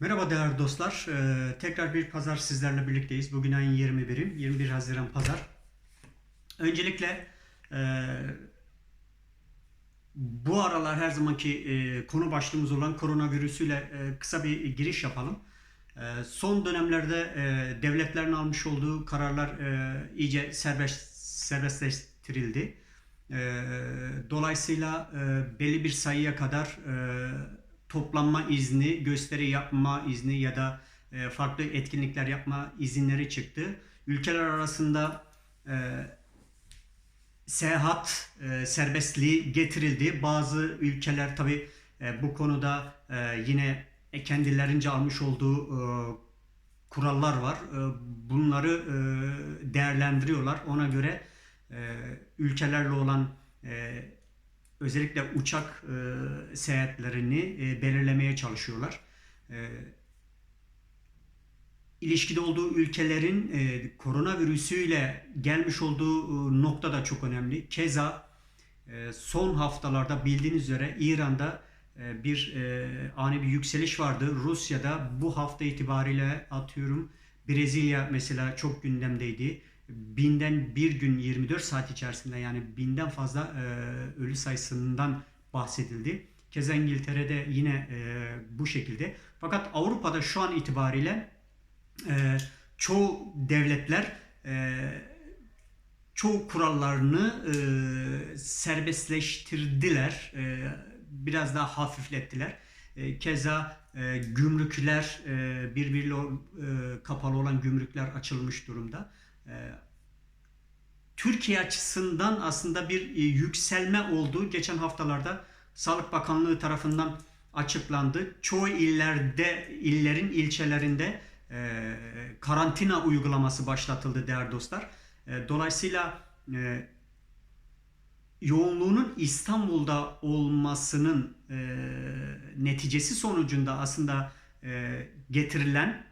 Merhaba değerli dostlar. Ee, tekrar bir pazar sizlerle birlikteyiz. Bugün ayın 21'i, 21 Haziran pazar. Öncelikle e, bu aralar her zamanki e, konu başlığımız olan koronavirüsüyle e, kısa bir giriş yapalım. E, son dönemlerde e, devletlerin almış olduğu kararlar e, iyice serbest serbestleştirildi. E, dolayısıyla e, belli bir sayıya kadar e, toplanma izni, gösteri yapma izni ya da e, farklı etkinlikler yapma izinleri çıktı. Ülkeler arasında e, seyahat e, serbestliği getirildi. Bazı ülkeler tabi bu konuda e, yine kendilerince almış olduğu e, kurallar var. E, bunları e, değerlendiriyorlar. Ona göre e, ülkelerle olan e, özellikle uçak e, seyahatlerini e, belirlemeye çalışıyorlar. E, ilişkide olduğu ülkelerin e, koronavirüsüyle gelmiş olduğu e, nokta da çok önemli. Keza e, son haftalarda bildiğiniz üzere İran'da e, bir e, ani bir yükseliş vardı. Rusya'da bu hafta itibariyle atıyorum Brezilya mesela çok gündemdeydi binden bir gün 24 saat içerisinde yani binden fazla e, ölü sayısından bahsedildi. Keza İngiltere'de yine e, bu şekilde. Fakat Avrupa'da şu an itibariyle e, çoğu devletler e, çoğu kurallarını e, serbestleştirdiler. E, biraz daha hafiflettiler. E, keza e, gümrükler e, birbiriyle e, kapalı olan gümrükler açılmış durumda. Ee, Türkiye açısından aslında bir e, yükselme olduğu geçen haftalarda Sağlık Bakanlığı tarafından açıklandı. Çoğu illerde, illerin ilçelerinde e, karantina uygulaması başlatıldı değerli dostlar. E, dolayısıyla e, yoğunluğunun İstanbul'da olmasının neticesi sonucunda aslında getirilen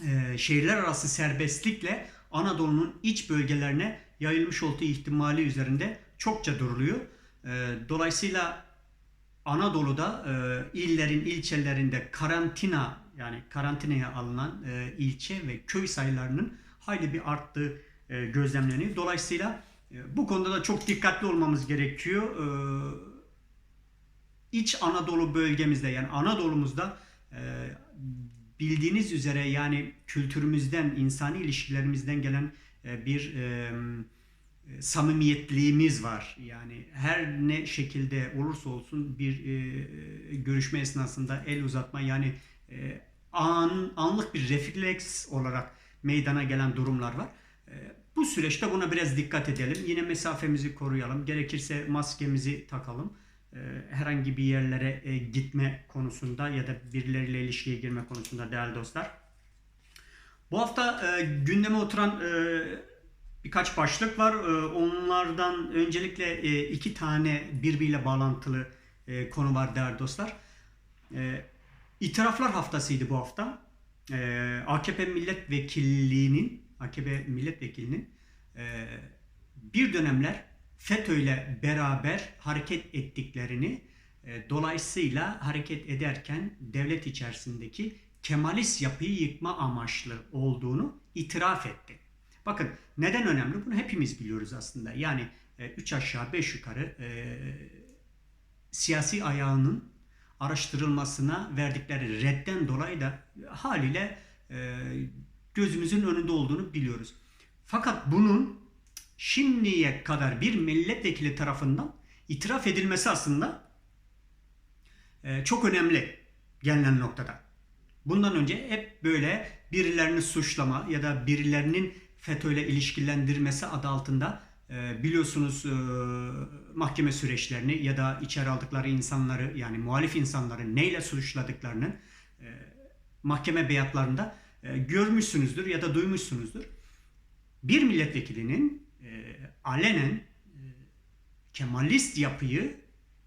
e, şehirler arası serbestlikle Anadolu'nun iç bölgelerine yayılmış olduğu ihtimali üzerinde çokça duruluyor. E, dolayısıyla Anadolu'da e, illerin ilçelerinde karantina yani karantinaya alınan e, ilçe ve köy sayılarının hayli bir arttığı e, gözlemleniyor. Dolayısıyla e, bu konuda da çok dikkatli olmamız gerekiyor. E, İç Anadolu bölgemizde yani Anadolu'muzda e, bildiğiniz üzere yani kültürümüzden, insani ilişkilerimizden gelen e, bir e, samimiyetliğimiz var. Yani her ne şekilde olursa olsun bir e, görüşme esnasında el uzatma yani e, an anlık bir refleks olarak meydana gelen durumlar var. E, bu süreçte buna biraz dikkat edelim. Yine mesafemizi koruyalım. Gerekirse maskemizi takalım. E, herhangi bir yerlere e, gitme konusunda ya da birileriyle ilişkiye girme konusunda değerli dostlar. Bu hafta e, gündeme oturan birkaç başlık var. Onlardan öncelikle iki tane birbiriyle bağlantılı konu var değerli dostlar. İtiraflar haftasıydı bu hafta. AKP milletvekilliğinin AKP milletvekilinin bir dönemler FETÖ ile beraber hareket ettiklerini e, dolayısıyla hareket ederken devlet içerisindeki Kemalist yapıyı yıkma amaçlı olduğunu itiraf etti. Bakın neden önemli? Bunu hepimiz biliyoruz aslında. Yani 3 e, aşağı 5 yukarı e, siyasi ayağının araştırılmasına verdikleri redden dolayı da haliyle e, gözümüzün önünde olduğunu biliyoruz. Fakat bunun şimdiye kadar bir milletvekili tarafından itiraf edilmesi aslında e, çok önemli gelinen noktada. Bundan önce hep böyle birilerini suçlama ya da birilerinin FETÖ ile ilişkilendirmesi adı altında e, biliyorsunuz e, mahkeme süreçlerini ya da içeri aldıkları insanları yani muhalif insanları neyle suçladıklarını mahkeme beyatlarında görmüşsünüzdür ya da duymuşsunuzdur. Bir milletvekilinin e, alenen e, Kemalist yapıyı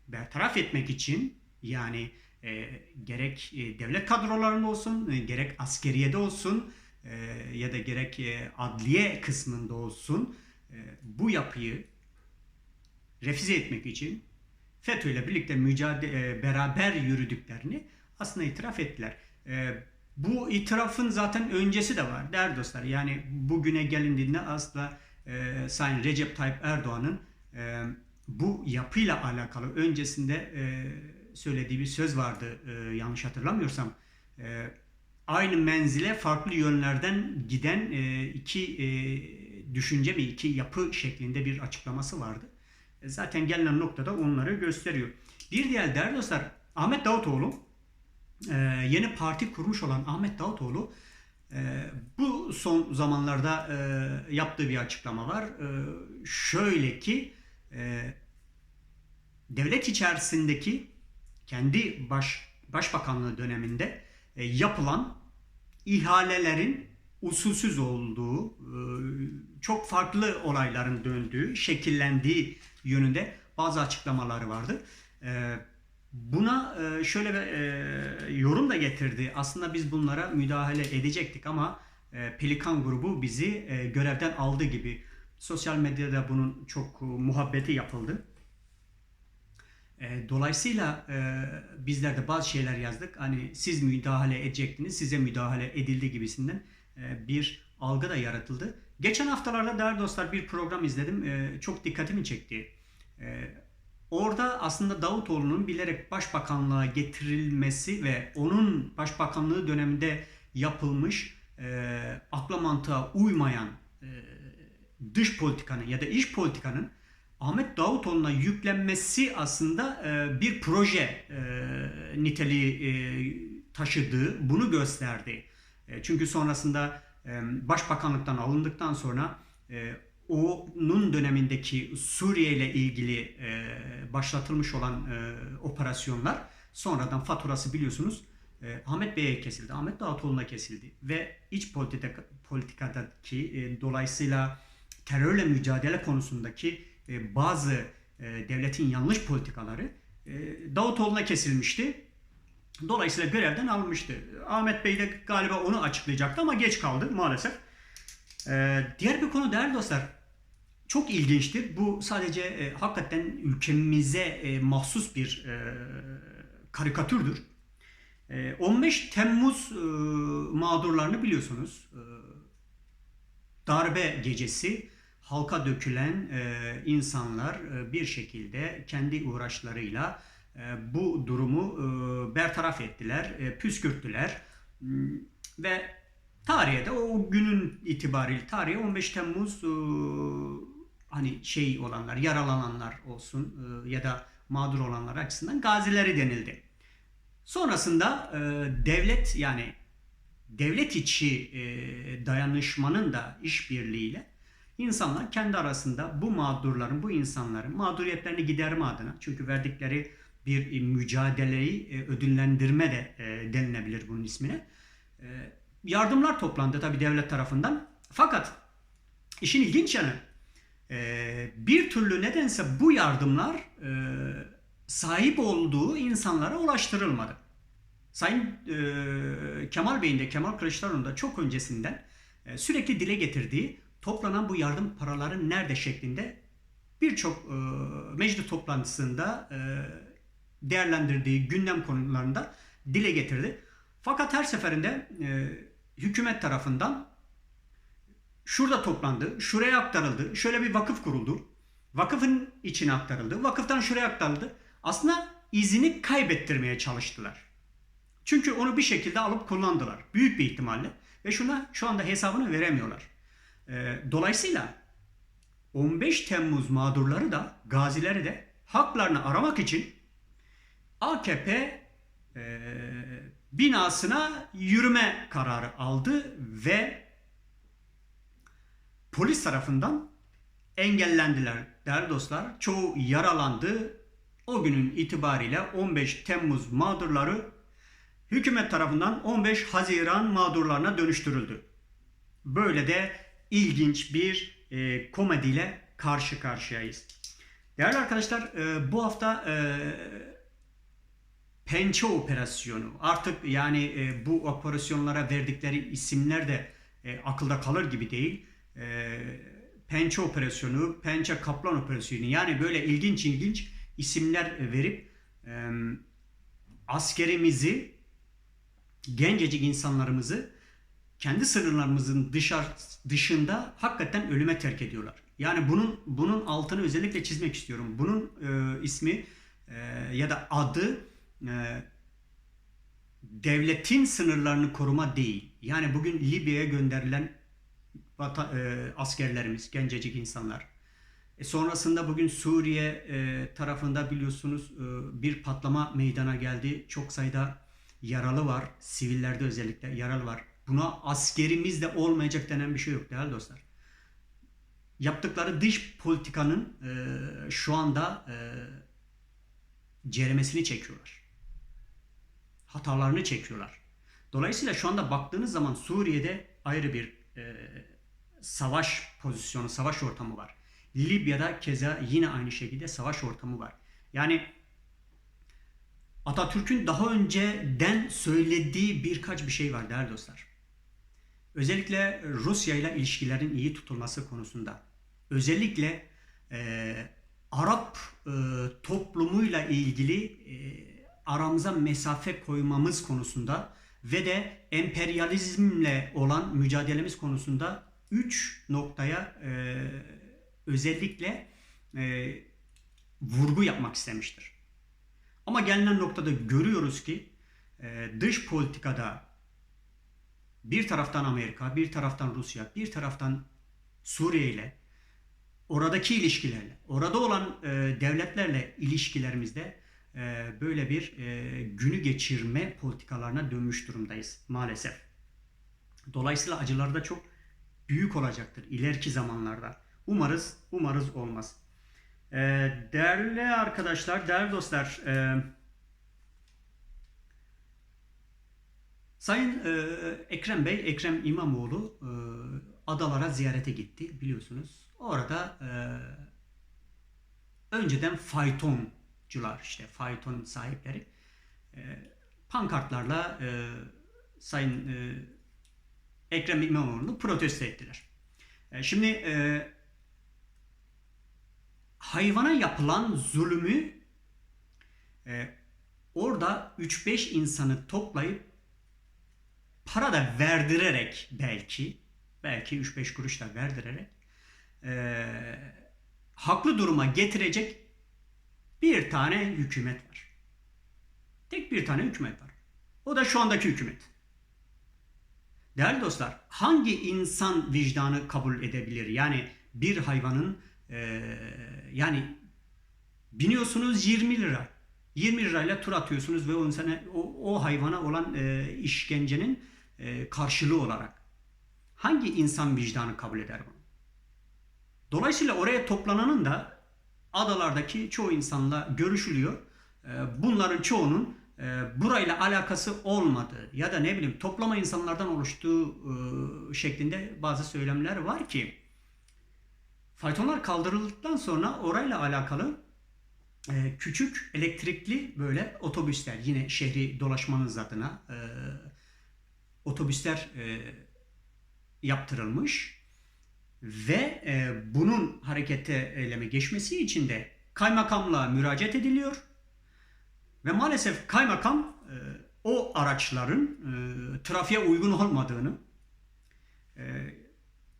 bertaraf etmek için yani e, gerek e, devlet kadrolarında olsun, e, gerek askeriyede olsun e, ya da gerek e, adliye kısmında olsun e, bu yapıyı refize etmek için FETÖ ile birlikte mücadele e, beraber yürüdüklerini aslında itiraf ettiler. E, bu itirafın zaten öncesi de var değerli dostlar. Yani bugüne gelindiğinde aslında e, Sayın Recep Tayyip Erdoğan'ın e, bu yapıyla alakalı öncesinde e, söylediği bir söz vardı e, yanlış hatırlamıyorsam. E, aynı menzile farklı yönlerden giden e, iki e, düşünce mi iki yapı şeklinde bir açıklaması vardı. E, zaten gelinen noktada onları gösteriyor. Bir diğer değerli dostlar Ahmet Davutoğlu e, yeni parti kurmuş olan Ahmet Davutoğlu e, bu son zamanlarda e, yaptığı bir açıklama var. E, şöyle ki e, devlet içerisindeki kendi baş başbakanlığı döneminde e, yapılan ihalelerin usulsüz olduğu, e, çok farklı olayların döndüğü, şekillendiği yönünde bazı açıklamaları vardı. Buna e, şöyle bir e, yorum da getirdi. Aslında biz bunlara müdahale edecektik ama e, Pelikan grubu bizi görevden aldı gibi. Sosyal medyada bunun çok muhabbeti yapıldı. Dolayısıyla bizler de bazı şeyler yazdık. Hani siz müdahale edecektiniz, size müdahale edildi gibisinden bir algı da yaratıldı. Geçen haftalarda değerli dostlar bir program izledim. Çok dikkatimi çekti. Orada aslında Davutoğlu'nun bilerek başbakanlığa getirilmesi ve onun başbakanlığı döneminde yapılmış e, akla mantığa uymayan e, dış politikanın ya da iç politikanın Ahmet Davutoğlu'na yüklenmesi aslında e, bir proje e, niteliği e, taşıdığı, bunu gösterdi. E, çünkü sonrasında e, başbakanlıktan alındıktan sonra e, onun dönemindeki Suriye ile ilgili e, başlatılmış olan e, operasyonlar sonradan faturası biliyorsunuz e, Ahmet Bey'e kesildi, Ahmet Davutoğlu'na kesildi ve iç politika, politikadaki e, dolayısıyla terörle mücadele konusundaki e, bazı e, devletin yanlış politikaları e, Davutoğlu'na kesilmişti. Dolayısıyla görevden alınmıştı. Ahmet Bey de galiba onu açıklayacaktı ama geç kaldı maalesef. Diğer bir konu değerli dostlar çok ilginçtir. Bu sadece hakikaten ülkemize mahsus bir karikatürdür. 15 Temmuz mağdurlarını biliyorsunuz. Darbe gecesi halka dökülen e, insanlar e, bir şekilde kendi uğraşlarıyla e, bu durumu e, bertaraf ettiler, e, püskürttüler hmm, ve tarihe de o günün itibariyle tarihe 15 Temmuz e, hani şey olanlar, yaralananlar olsun e, ya da mağdur olanlar açısından gazileri denildi. Sonrasında e, devlet yani devlet içi e, dayanışmanın da işbirliğiyle İnsanlar kendi arasında bu mağdurların, bu insanların mağduriyetlerini giderme adına çünkü verdikleri bir mücadeleyi e, ödüllendirme de denilebilir bunun ismine. Yardımlar toplandı tabi devlet tarafından. Fakat işin ilginç yanı bir türlü nedense bu yardımlar sahip olduğu insanlara ulaştırılmadı. Sayın Kemal Bey'in de Kemal Kılıçdaroğlu'nun da çok öncesinden sürekli dile getirdiği toplanan bu yardım paraları nerede şeklinde birçok e, meclis toplantısında e, değerlendirdiği gündem konularında dile getirdi. Fakat her seferinde e, hükümet tarafından şurada toplandı, şuraya aktarıldı, şöyle bir vakıf kuruldu. Vakıfın içine aktarıldı, vakıftan şuraya aktarıldı. Aslında izini kaybettirmeye çalıştılar. Çünkü onu bir şekilde alıp kullandılar. Büyük bir ihtimalle. Ve şuna şu anda hesabını veremiyorlar. E, dolayısıyla 15 Temmuz mağdurları da gazileri de haklarını aramak için AKP e, binasına yürüme kararı aldı ve polis tarafından engellendiler değerli dostlar. Çoğu yaralandı. O günün itibariyle 15 Temmuz mağdurları hükümet tarafından 15 Haziran mağdurlarına dönüştürüldü. Böyle de ilginç bir e, komediyle karşı karşıyayız. Değerli arkadaşlar e, bu hafta e, pençe operasyonu artık yani e, bu operasyonlara verdikleri isimler de e, akılda kalır gibi değil. E, pençe operasyonu, pençe kaplan operasyonu yani böyle ilginç ilginç isimler verip e, askerimizi gencecik insanlarımızı kendi sınırlarımızın dışarı, dışında hakikaten ölüme terk ediyorlar. Yani bunun bunun altını özellikle çizmek istiyorum. Bunun e, ismi e, ya da adı e, devletin sınırlarını koruma değil. Yani bugün Libya'ya gönderilen vata, e, askerlerimiz, gencecik insanlar. E, sonrasında bugün Suriye e, tarafında biliyorsunuz e, bir patlama meydana geldi. Çok sayıda yaralı var. Sivillerde özellikle yaralı var. Buna askerimiz de olmayacak denen bir şey yok değerli dostlar. Yaptıkları dış politikanın e, şu anda e, ceremesini çekiyorlar. Hatalarını çekiyorlar. Dolayısıyla şu anda baktığınız zaman Suriye'de ayrı bir e, savaş pozisyonu, savaş ortamı var. Libya'da keza yine aynı şekilde savaş ortamı var. Yani Atatürk'ün daha önceden söylediği birkaç bir şey var değerli dostlar. Özellikle Rusya ile ilişkilerin iyi tutulması konusunda. Özellikle e, Arap e, toplumuyla ilgili e, aramıza mesafe koymamız konusunda ve de emperyalizmle olan mücadelemiz konusunda üç noktaya e, özellikle e, vurgu yapmak istemiştir. Ama gelinen noktada görüyoruz ki e, dış politikada bir taraftan Amerika, bir taraftan Rusya, bir taraftan Suriye ile oradaki ilişkilerle, orada olan e, devletlerle ilişkilerimizde e, böyle bir e, günü geçirme politikalarına dönmüş durumdayız maalesef. Dolayısıyla acıları da çok büyük olacaktır ileriki zamanlarda. Umarız, umarız olmaz. E, değerli arkadaşlar, değerli dostlar, e, Sayın e, Ekrem Bey, Ekrem İmamoğlu e, adalara ziyarete gitti biliyorsunuz. Orada e, önceden faytoncular işte fayton sahipleri e, pankartlarla e, Sayın e, Ekrem İmamoğlu'nu protesto ettiler. E, şimdi e, hayvana yapılan zulümü e, orada 3-5 insanı toplayıp para da verdirerek belki belki 3-5 kuruş da verdirerek e, haklı duruma getirecek bir tane hükümet var. Tek bir tane hükümet var. O da şu andaki hükümet. Değerli dostlar, hangi insan vicdanı kabul edebilir? Yani bir hayvanın e, yani biniyorsunuz 20 lira. 20 lirayla tur atıyorsunuz ve o insana o, o hayvana olan e, işkencenin e, karşılığı olarak hangi insan vicdanı kabul eder bunu? Dolayısıyla oraya toplananın da adalardaki çoğu insanla görüşülüyor. Bunların çoğunun e, burayla alakası olmadığı ya da ne bileyim toplama insanlardan oluştuğu e, şeklinde bazı söylemler var ki faytonlar kaldırıldıktan sonra orayla alakalı e, küçük elektrikli böyle otobüsler yine şehri dolaşmanız adına e, otobüsler e, yaptırılmış ve e, bunun harekete eyleme geçmesi için de kaymakamlığa müracaat ediliyor ve maalesef kaymakam e, o araçların e, trafiğe uygun olmadığını e,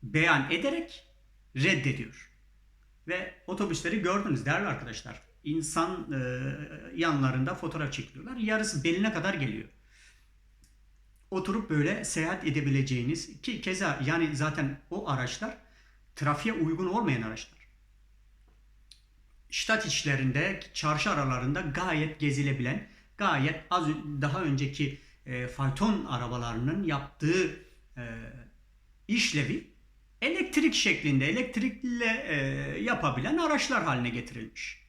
beyan ederek reddediyor. Ve otobüsleri gördünüz değerli arkadaşlar. İnsan e, yanlarında fotoğraf çekiliyorlar. Yarısı beline kadar geliyor oturup böyle seyahat edebileceğiniz ki keza yani zaten o araçlar trafiğe uygun olmayan araçlar. Ştat içlerinde, çarşı aralarında gayet gezilebilen, gayet az daha önceki e, fayton arabalarının yaptığı e, işlevi elektrik şeklinde, elektrikle e, yapabilen araçlar haline getirilmiş.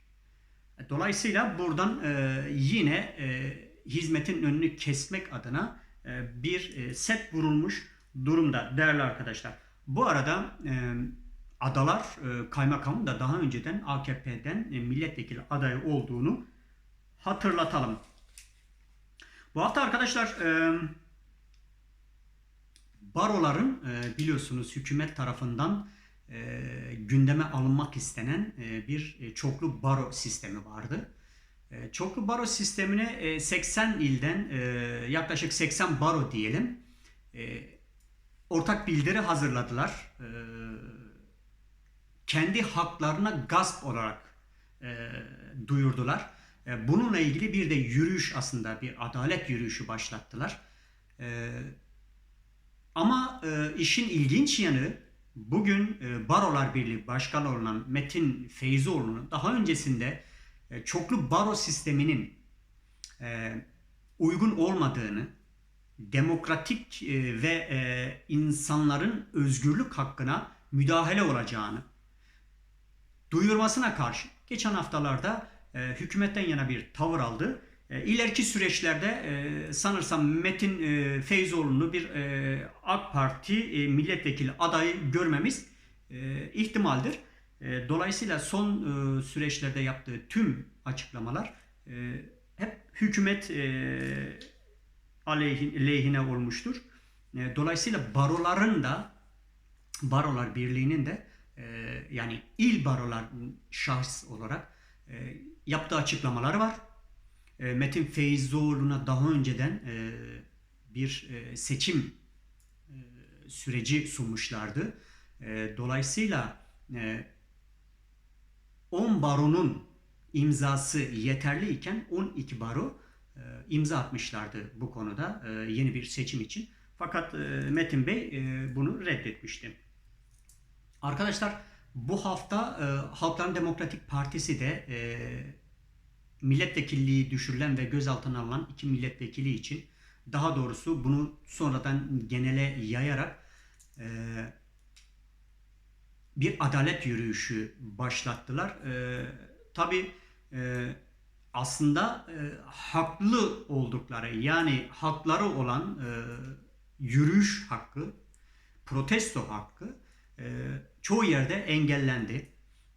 Dolayısıyla buradan e, yine e, hizmetin önünü kesmek adına e, bir e, set vurulmuş durumda değerli arkadaşlar. Bu arada e, Adalar Kaymakamı da daha önceden AKP'den milletvekili adayı olduğunu hatırlatalım. Bu hafta arkadaşlar baroların biliyorsunuz hükümet tarafından gündeme alınmak istenen bir çoklu baro sistemi vardı. E, çoklu baro sistemine e, 80 ilden e, yaklaşık 80 baro diyelim e, ortak bildiri hazırladılar. E, kendi haklarına gasp olarak e, duyurdular. E, bununla ilgili bir de yürüyüş aslında bir adalet yürüyüşü başlattılar. E, ama e, işin ilginç yanı bugün e, Barolar Birliği Başkanı olan Metin Feyzoğlu'nun daha öncesinde e, çoklu baro sisteminin e, uygun olmadığını, demokratik e, ve e, insanların özgürlük hakkına müdahale olacağını duyurmasına karşı geçen haftalarda e, hükümetten yana bir tavır aldı. E, ileriki süreçlerde e, sanırsam Metin e, Feyzoğlu'nu bir e, AK Parti e, milletvekili adayı görmemiz e, ihtimaldir. E, dolayısıyla son e, süreçlerde yaptığı tüm açıklamalar e, hep hükümet e, aleyhin, lehine olmuştur. E, dolayısıyla baroların da Barolar Birliği'nin de yani il barolar şahs olarak e, yaptığı açıklamaları var. E, Metin Feyzoğlu'na daha önceden e, bir seçim süreci sunmuşlardı. Dolayısıyla e, 10 baronun imzası yeterli iken 12 baro imza atmışlardı bu konuda yeni bir seçim için. Fakat Metin Bey bunu reddetmişti. Arkadaşlar bu hafta e, Halkların Demokratik Partisi de e, milletvekilliği düşürülen ve gözaltına alınan iki milletvekili için daha doğrusu bunu sonradan genele yayarak e, bir adalet yürüyüşü başlattılar. E, Tabi e, aslında e, haklı oldukları yani hakları olan e, yürüyüş hakkı, protesto hakkı çoğu yerde engellendi.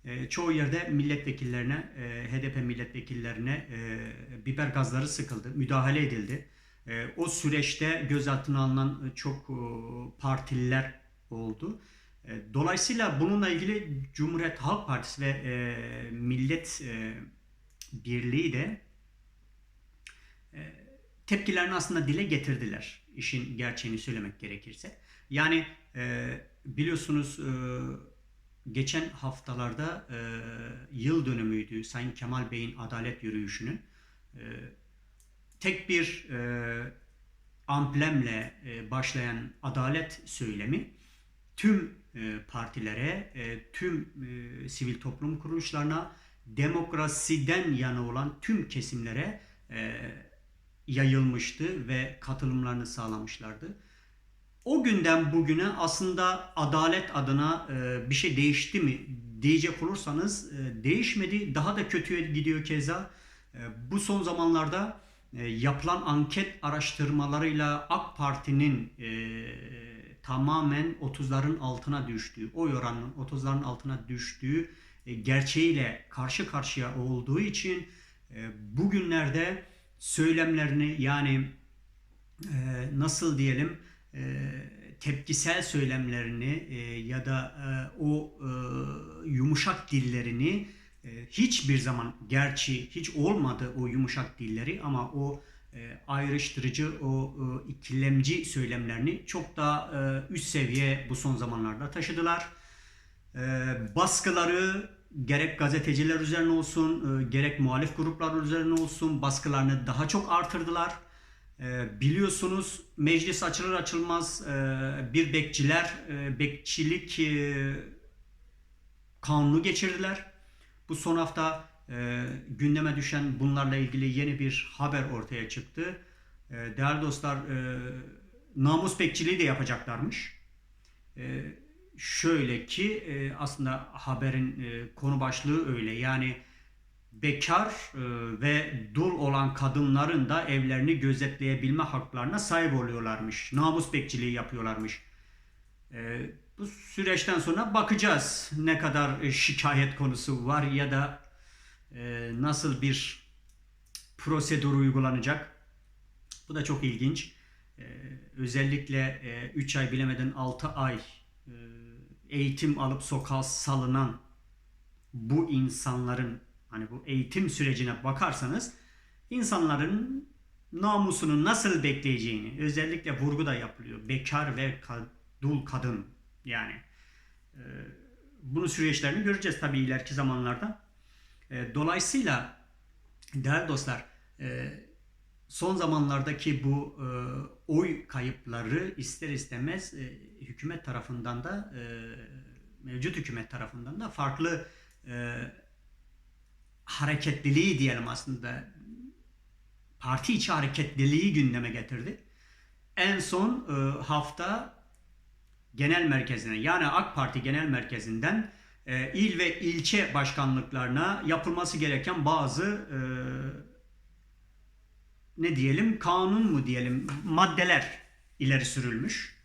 E, çoğu yerde milletvekillerine, e, HDP milletvekillerine e, biber gazları sıkıldı, müdahale edildi. E, o süreçte gözaltına alınan çok e, partililer oldu. Dolayısıyla bununla ilgili Cumhuriyet Halk Partisi ve Millet Birliği de tepkilerini aslında dile getirdiler. İşin gerçeğini söylemek gerekirse. Yani biliyorsunuz e, geçen haftalarda e, yıl dönümüydü Sayın Kemal Bey'in adalet yürüyüşünün. E, tek bir amblemle başlayan adalet söylemi tüm partilere, tüm sivil toplum kuruluşlarına, demokrasiden yana olan tüm kesimlere yayılmıştı ve katılımlarını sağlamışlardı. O günden bugüne aslında adalet adına e, bir şey değişti mi diyecek olursanız e, değişmedi. Daha da kötüye gidiyor keza. E, bu son zamanlarda e, yapılan anket araştırmalarıyla AK Parti'nin e, tamamen 30'ların altına düştüğü, oy oranının 30'ların altına düştüğü e, gerçeğiyle karşı karşıya olduğu için e, bugünlerde söylemlerini yani e, nasıl diyelim tepkisel söylemlerini ya da o yumuşak dillerini hiçbir zaman gerçi hiç olmadı o yumuşak dilleri ama o e, ayrıştırıcı, o e, ikilemci söylemlerini çok daha e, üst seviye bu son zamanlarda taşıdılar. Baskıları gerek gazeteciler üzerine olsun, gerek muhalif gruplar üzerine olsun baskılarını daha çok artırdılar. Biliyorsunuz meclis açılır açılmaz bir bekçiler bekçilik kanunu geçirdiler. Bu son hafta e, gündeme düşen bunlarla ilgili yeni bir haber ortaya çıktı. E, değerli dostlar e, namus bekçiliği de yapacaklarmış. E, şöyle ki e, aslında haberin e, konu başlığı öyle. Yani bekar e, ve dul olan kadınların da evlerini gözetleyebilme haklarına sahip oluyorlarmış. Namus bekçiliği yapıyorlarmış. E, bu süreçten sonra bakacağız ne kadar e, şikayet konusu var ya da nasıl bir prosedür uygulanacak? Bu da çok ilginç. Özellikle 3 e, ay bilemeden 6 ay eğitim alıp sokağa salınan bu insanların hani bu eğitim sürecine bakarsanız insanların namusunu nasıl bekleyeceğini özellikle vurgu da yapılıyor. Bekar ve dul kadın yani. E, bunu süreçlerini göreceğiz tabii ileriki zamanlarda. E, dolayısıyla değerli dostlar e, son zamanlardaki bu e, oy kayıpları ister istemez e, hükümet tarafından da e, mevcut hükümet tarafından da farklı e, hareketliliği diyelim aslında parti içi hareketliliği gündeme getirdi. En son e, hafta genel merkezine yani AK Parti genel merkezinden e, il ve ilçe başkanlıklarına yapılması gereken bazı e, ne diyelim kanun mu diyelim maddeler ileri sürülmüş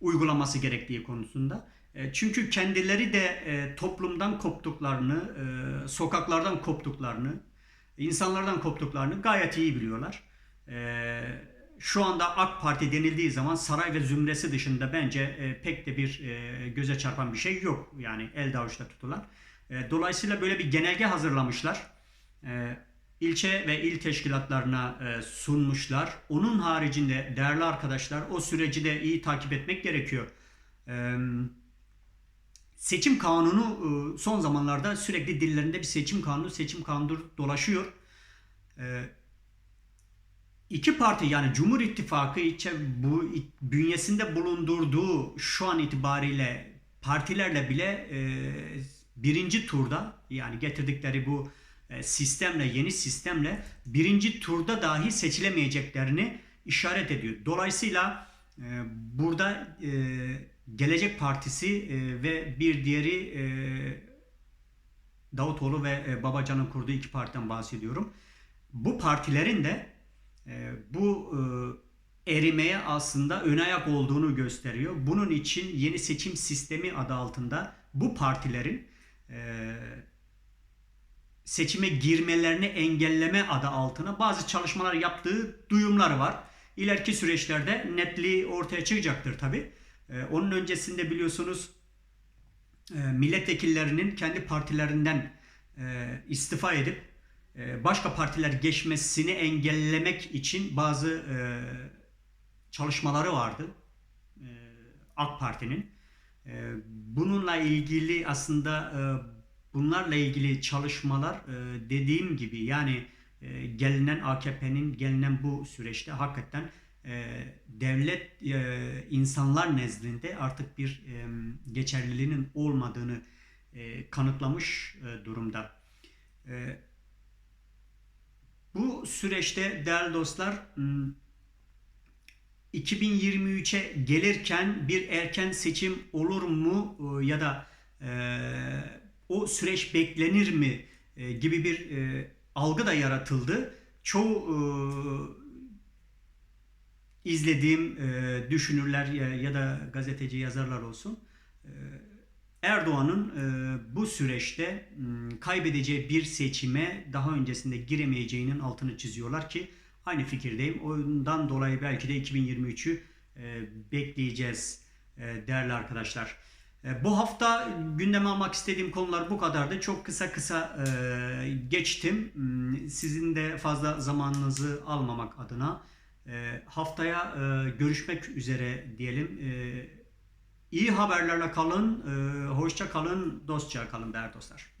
uygulaması gerektiği konusunda. E, çünkü kendileri de e, toplumdan koptuklarını, e, sokaklardan koptuklarını, insanlardan koptuklarını gayet iyi biliyorlar. Şu anda AK Parti denildiği zaman saray ve zümresi dışında bence pek de bir göze çarpan bir şey yok. Yani elde avuçta tutulan. Dolayısıyla böyle bir genelge hazırlamışlar. İlçe ve il teşkilatlarına sunmuşlar. Onun haricinde değerli arkadaşlar o süreci de iyi takip etmek gerekiyor. E, seçim kanunu e, son zamanlarda sürekli dillerinde bir seçim kanunu, seçim kanunu dolaşıyor. E, iki parti yani Cumhur İttifakı içe bu bünyesinde bulundurduğu şu an itibariyle partilerle bile e, birinci turda yani getirdikleri bu sistemle yeni sistemle birinci turda dahi seçilemeyeceklerini işaret ediyor. Dolayısıyla burada e, Gelecek Partisi e, ve bir diğeri e, Davutoğlu ve e, Babacan'ın kurduğu iki partiden bahsediyorum. Bu partilerin de e, bu e, erimeye aslında ön ayak olduğunu gösteriyor. Bunun için yeni seçim sistemi adı altında bu partilerin e, seçime girmelerini engelleme adı altına bazı çalışmalar yaptığı duyumlar var. İleriki süreçlerde netliği ortaya çıkacaktır tabi. Ee, onun öncesinde biliyorsunuz e, milletvekillerinin kendi partilerinden e, istifa edip e, başka partiler geçmesini engellemek için bazı e, çalışmaları vardı. E, AK Parti'nin. E, bununla ilgili aslında e, bunlarla ilgili çalışmalar e, dediğim gibi yani e, gelinen AKP'nin gelinen bu süreçte hakikaten e, devlet e, insanlar nezdinde artık bir e, geçerliliğinin olmadığını kanıtlamış durumda. Bu süreçte değerli dostlar 2023'e gelirken bir erken seçim olur mu ya da o süreç beklenir mi gibi bir algı da yaratıldı. Çoğu e, izlediğim e, düşünürler ya, ya da gazeteci yazarlar olsun e, Erdoğan'ın e, bu süreçte m, kaybedeceği bir seçime daha öncesinde giremeyeceğinin altını çiziyorlar ki aynı fikirdeyim. Ondan dolayı belki de 2023'ü e, bekleyeceğiz e, değerli arkadaşlar. E, bu hafta gündeme almak istediğim konular bu kadardı. Çok kısa kısa e, geçtim. Sizin de fazla zamanınızı almamak adına. E, haftaya e, görüşmek üzere diyelim. E, iyi haberlerle kalın, e, hoşça kalın, dostça kalın değerli dostlar.